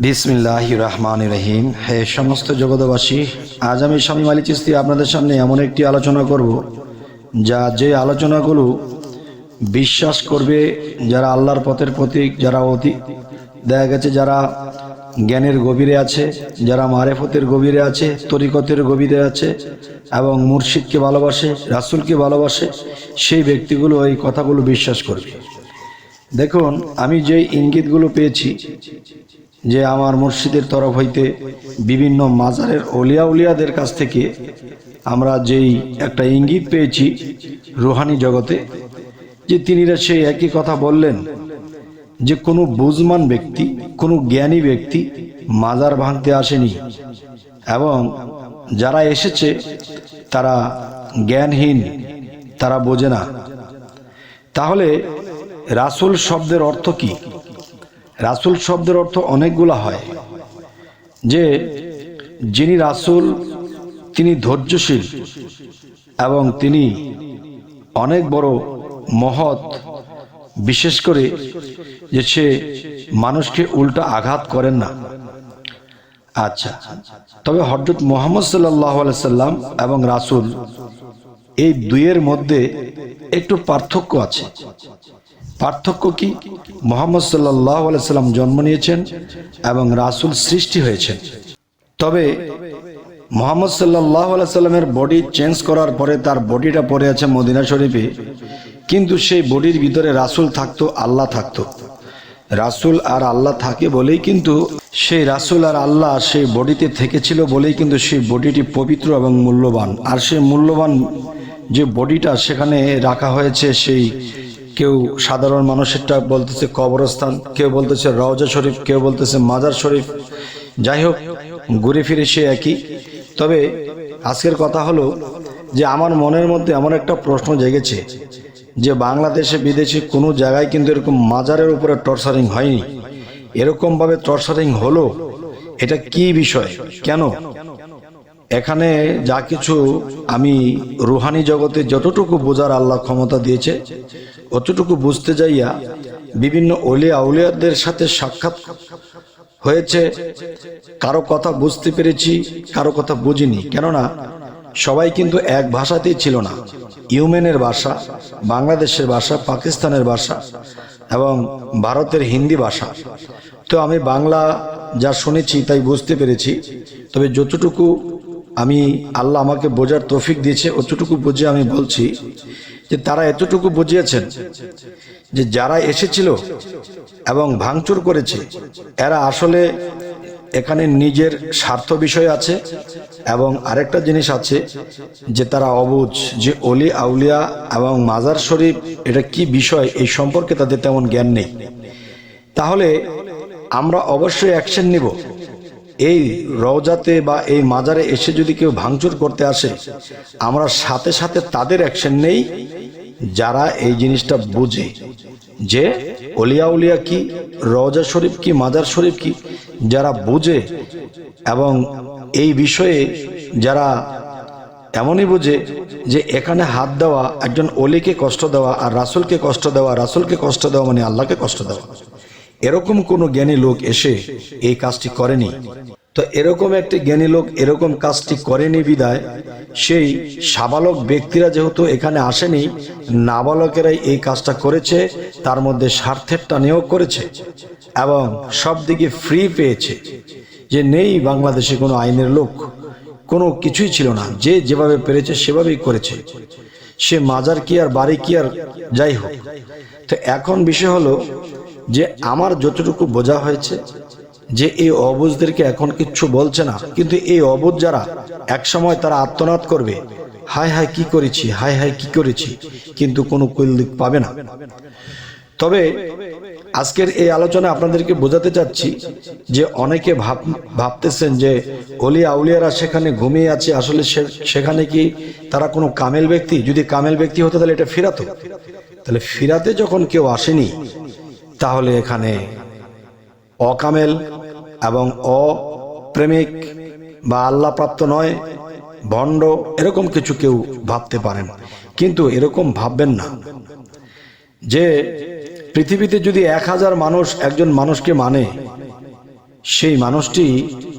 বিসমিল্লাহ রহমান রহিম। হে সমস্ত জগতবাসী আজ আমি স্বামী মালি চিস্তি আপনাদের সামনে এমন একটি আলোচনা করব, যা যে আলোচনাগুলো বিশ্বাস করবে যারা আল্লাহর পথের প্রতীক, যারা অতি, দেখা গেছে যারা জ্ঞানের গভীরে আছে, যারা মারেফতের গভীরে আছে, তরিকতের গভীরে আছে, এবং মুর্শিদকে ভালোবাসে, রাসুলকে ভালোবাসে, সেই ব্যক্তিগুলো এই কথাগুলো বিশ্বাস করবে। দেখুন, আমি যে ইঙ্গিতগুলো পেয়েছি যে আমার মুর্শিদের তরফ হইতে বিভিন্ন মাজারের অলিয়া উলিয়াদের কাছ থেকে আমরা যেই একটা ইঙ্গিত পেয়েছি রুহানি জগতে, যে তিনিরা সেই একই কথা বললেন, যে কোনো বুজমান ব্যক্তি, কোনো জ্ঞানী ব্যক্তি মাজার ভাঙতে আসেনি। এবং যারা এসেছে, তারা জ্ঞানহীন, তারা বোঝে না। তাহলে রাসুল শব্দের অর্থ কি? রাসুল শব্দের অর্থ অনেকগুলো হয়। যে যিনি রাসুল, তিনি ধৈর্যশীল এবং তিনি অনেক বড় মহৎ, বিশেষ করে যে সে মানুষকে উল্টা আঘাত করেন না। আচ্ছা তবে হজরত মোহাম্মদ সাল্লাহ সাল্লাম এবং রাসুল এই দুইয়ের মধ্যে একটু পার্থক্য আছে। পার্থক্য কি? মোহাম্মদ সাল্লাম জন্ম নিয়েছেন এবং রাসুল সৃষ্টি হয়েছেন। তবে মোহাম্মদ সাল্লাহ সাল্লামের বডি চেঞ্জ করার পরে তার বডিটা পড়ে আছে মদিনা শরীফে, কিন্তু সেই বডির ভিতরে রাসুল থাকতো, আল্লাহ থাকতো। রাসুল আর আল্লাহ থাকে বলেই কিন্তু সেই রাসুল আর আল্লাহ সেই বডিতে থেকেছিল বলেই কিন্তু সেই বডিটি পবিত্র এবং মূল্যবান। আর সেই মূল্যবান যে বডিটা সেখানে রাখা হয়েছে, সেই কেউ সাধারণ মানুষেরটা বলতেছে কবরস্থান, কেউ বলতেছে রওজা শরীফ, কেউ বলতেছে মাজার শরীফ। যাই হোক, ঘুরে ফিরে সে একই। তবে আজকের কথা হলো যে আমার মনের মধ্যে এমন একটা প্রশ্ন জেগেছে যে বাংলাদেশে বিদেশে কোনো জায়গায় কিন্তু এরকম মাজারের উপরে টর্চারিং হয়নি। এরকমভাবে টর্চারিং হলো, এটা কি বিষয়? কেন? এখানে যা কিছু আমি রুহানি জগতে যতটুকু বোঝার আল্লাহ ক্ষমতা দিয়েছে, অতটুকু বুঝতে যাইয়া বিভিন্ন অলিয়া আউলিয়াদের সাথে সাক্ষাৎ হয়েছে। কারও কথা বুঝতে পেরেছি, কারও কথা বুঝিনি। কেননা সবাই কিন্তু এক ভাষাতেই ছিল না। ইউমেনের ভাষা, বাংলাদেশের ভাষা, পাকিস্তানের ভাষা এবং ভারতের হিন্দি ভাষা। তো আমি বাংলা যা শুনেছি, তাই বুঝতে পেরেছি। তবে যতটুকু আমি আল্লাহ আমাকে বোঝার তৌফিক দিয়েছে, অতটুকু বুঝে আমি বলছি যে তারা এতটুকু বুঝিয়েছেন যে যারা এসেছিল এবং ভাঙচুর করেছে, এরা আসলে এখানে নিজের স্বার্থ বিষয় আছে এবং আরেকটা জিনিস আছে যে তারা অবুঝ যে অলি, আউলিয়া এবং মাজার শরীফ এটা কি বিষয় এই সম্পর্কে তাদের তেমন জ্ঞান নেই। তাহলে আমরা অবশ্যই অ্যাকশন নিব। এই রওজাতে বা এই মাজারে এসে যদি কেউ ভাঙচুর করতে আসে, আমরা সাথে সাথে তাদের অ্যাকশন নেই, যারা এই জিনিসটা বুঝে। যে অলিয়া উলিয়া কি, রওজা শরীফ কি, মাজার শরীফ কি, যারা বুঝে এবং এই বিষয়ে যারা এমনই বুঝে যে এখানে হাত দেওয়া, একজন অলিকে কষ্ট দেওয়া আর রাসুলকে কষ্ট দেওয়া, রাসুলকে কষ্ট দেওয়া মানে আল্লাহকে কষ্ট দেওয়া। এরকম কোনো জ্ঞানী লোক এসে এই কাজটি করেনি। তো এরকম একটি জ্ঞানী লোক এরকম কাজটি করেনি বিদায়। সেই সাবালক ব্যক্তিরা যেহেতু এখানে আসেনি, নাবালকেরাই এই কাজটা করেছে, তার মধ্যে স্বার্থের টানেও করেছে এবং সব দিকে ফ্রি পেয়েছে যে নেই বাংলাদেশে কোনো আইনের লোক। কোনো কিছুই ছিল না। যে যেভাবে পেরেছে সেভাবেই করেছে। সে মাজার কি আর বাড়ি কি আর যাই হোক। তো এখন বিষয় হলো যে আমার যতটুকু বোঝা হয়েছে যে এই অবুজদেরকে এখন কিচ্ছু বলছে না, কিন্তু এই অবুজ যারা এক সময় তারা আত্মনাদ করবে, হায় হায় কি করেছি, হায় হায় কি করেছি, কিন্তু কোনো কৈলিক পাবে না। তবে আজকের এই আলোচনা আপনাদেরকে বোঝাতে চাচ্ছি যে অনেকে ভাব, ভাবতেছেন যে অলি আউলিয়ারা সেখানে ঘুমিয়ে আছে, আসলে সেখানে কি তারা কোনো কামেল ব্যক্তি? যদি কামেল ব্যক্তি হতো তাহলে এটা ফিরাতো। তাহলে ফিরাতে যখন কেউ আসেনি তাহলে এখানে অকামেল এবং অপ্রেমিক বা আল্লাহ প্রাপ্ত নয়, ভণ্ড, এরকম কিছু কেউ ভাবতে পারেন। কিন্তু এরকম ভাববেন না। যে পৃথিবীতে যদি এক হাজার মানুষ একজন মানুষকে মানে সেই মানুষটি,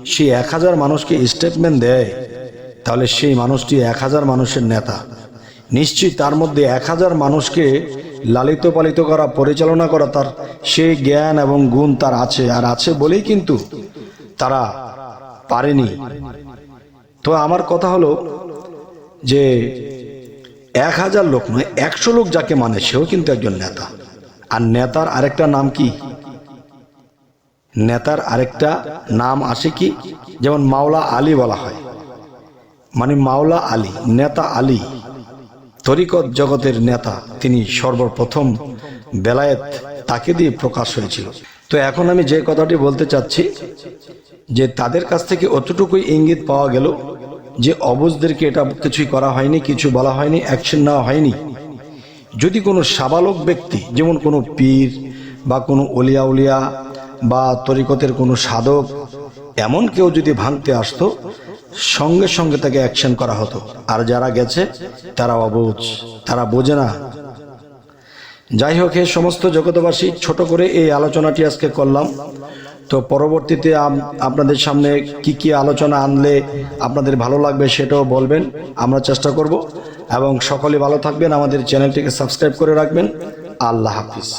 সেই এক হাজার মানুষকে স্টেটমেন্ট দেয়, তাহলে সেই মানুষটি এক হাজার মানুষের নেতা। নিশ্চয়ই তার মধ্যে এক হাজার মানুষকে লালিত পালিত করা, পরিচালনা করা তার সেই জ্ঞান এবং গুণ তার আছে, আর আছে বলেই কিন্তু তারা পারেনি। তো আমার কথা হলো যে এক হাজার লোক নয়, একশো লোক যাকে মানে সেও কিন্তু একজন নেতা। আর নেতার আরেকটা নাম কি? নেতার আরেকটা নাম আসে কি? যেমন মাওলা আলী বলা হয়। মানে মাওলা আলী, নেতা আলী। তরিকত জগতের নেতা, তিনি সর্বপ্রথম বেলায়েত তাকে দিয়ে প্রকাশ হয়েছিল। তো এখন আমি যে কথাটি বলতে চাচ্ছি, যে তাদের কাছ থেকে অতটুকুই ইঙ্গিত পাওয়া গেল যে অবুজদেরকে এটা কিছুই করা হয়নি, কিছু বলা হয়নি অ্যাকশন নেওয়া হয়নি। যদি কোনো সাবালক ব্যক্তি, যেমন কোনো পীর বা কোনো অলিয়া উলিয়া বা তরিকতের কোনো সাধক, এমন কেউ যদি ভাঙতে আসতো সঙ্গে সঙ্গে তাকে অ্যাকশন করা হতো। আর যারা গেছে, তারা অবুঝ তারা বোঝে না। যাই হোক এই সমস্ত জগতবাসী ছোট করে এই আলোচনাটি আজকে করলাম। তো পরবর্তীতে আপনাদের সামনে কি কি আলোচনা আনলে আপনাদের ভালো লাগবে সেটাও বলবেন, আমরা চেষ্টা করব। এবং সকলে ভালো থাকবেন, আমাদের চ্যানেলটিকে সাবস্ক্রাইব করে রাখবেন। আল্লাহ হাফিজ।